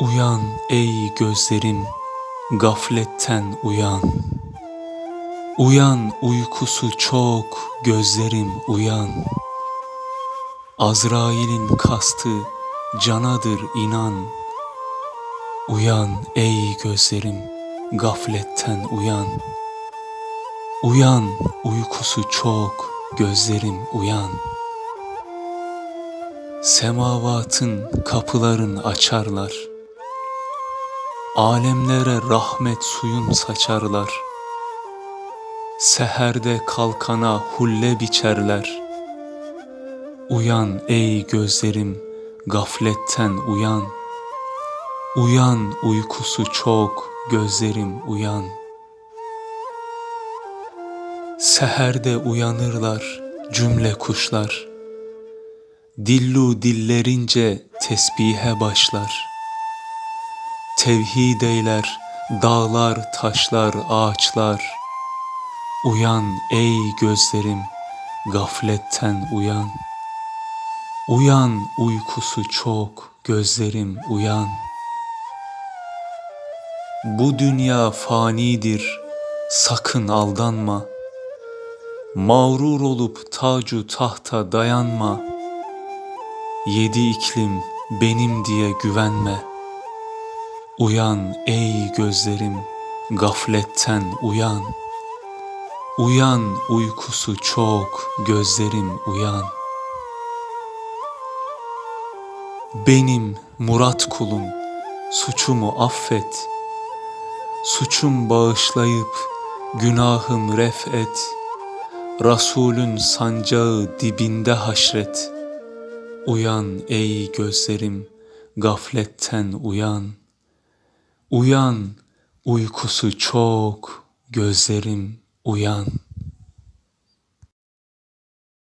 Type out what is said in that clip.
Uyan ey gözlerim, gafletten uyan. Uyan uykusu çok gözlerim uyan. Azrail'in kastı canadır inan. Uyan ey gözlerim, gafletten uyan. Uyan uykusu çok gözlerim uyan. Semavatın kapıların açarlar. Alemlere rahmet suyun saçarlar. Seherde kalkana hulle biçerler. Uyan ey gözlerim, gafletten uyan. Uyan uykusu çok, gözlerim uyan. Seherde uyanırlar cümle kuşlar. Dillu dillerince tesbihe başlar. Tevhid eyler dağlar, taşlar, ağaçlar. Uyan ey gözlerim, gafletten uyan. Uyan uykusu çok, gözlerim uyan. Bu dünya fanidir, sakın aldanma. Mağrur olup tacu tahta dayanma. Yedi iklim benim diye güvenme. Uyan ey gözlerim, gafletten uyan. Uyan uykusu çok, gözlerim uyan. Benim Murat kulum, suçumu affet. Suçum bağışlayıp günahım ref et. Resulün sancağı dibinde haşret. Uyan ey gözlerim, gafletten uyan. Uyan, uykusu çok, gözlerim uyan.''